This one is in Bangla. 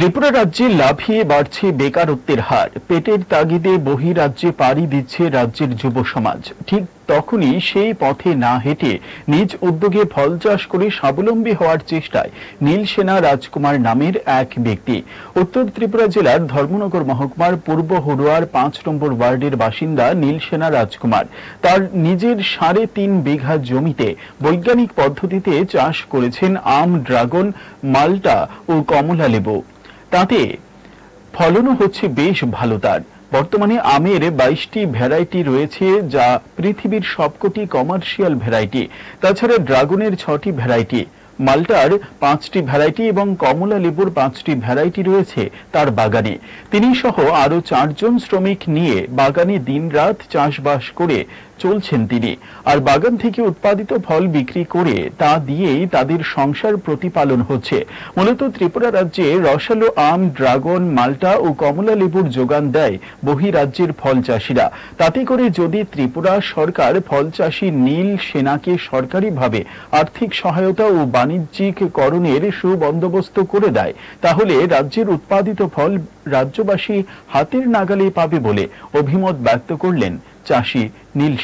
ত্রিপুরা রাজ্যে লাফিয়ে বাড়ছে বেকারত্বের হার। পেটের তাগিদে বহিরাজ্যে পাড়ি দিচ্ছে রাজ্যের যুব সমাজ। ঠিক তখনই সেই পথে না হেঁটে নিজ উদ্যোগে ফল চাষ করে স্বাবলম্বী হওয়ার চেষ্টায় নীল সেনা রাজকুমার নামের এক ব্যক্তি। উত্তর ত্রিপুরা জেলার ধর্মনগর মহকুমার পূর্ব হরুয়ার পাঁচ নম্বর ওয়ার্ডের বাসিন্দা নীল সেনা রাজকুমার। তার নিজের সাড়ে তিন বিঘা জমিতে বৈজ্ঞানিক পদ্ধতিতে চাষ করেছেন আম, ড্রাগন, মাল্টা ও কমলা লেবু তাতে ফলনও হচ্ছে বেশ ভালো তার। বর্তমানে আমের বাইশটি ভ্যারাইটি রয়েছে, যা পৃথিবীর সবকটি কমার্শিয়াল ভ্যারাইটি। তাছাড়া ড্রাগনের ছটি ভ্যারাইটি, মাল্টার পাঁচটি ভ্যারাইটি এবং কমলা লেবুর পাঁচটি ভ্যারাইটি রয়েছে তার বাগানে। তিনি সহ আরও চারজন শ্রমিক নিয়ে বাগানে দিনরাত চাষবাস করে চলছেন তিনি। আর বাগান থেকে উৎপাদিত ফল বিক্রি করে তা দিয়েই তাদের সংসার প্রতিপালন হচ্ছে। মূলত ত্রিপুরা রাজ্যে রসালো আম, ড্রাগন, মাল্টা ও কমলা লেবুর যোগান দেয় বহিরাজ্যের ফল চাষিরা। তাতে করে যদি ত্রিপুরা সরকার ফল চাষী নীল সেনাকে সরকারিভাবে আর্থিক সহায়তা ও বাণিজ্যিক করণের সুবন্দোবস্ত করে দেয়, তাহলে রাজ্যের উৎপাদিত ফল রাজ্যবাসী হাতের নাগালে পাবে বলে অভিমত ব্যক্ত করলেন চাষী নীল।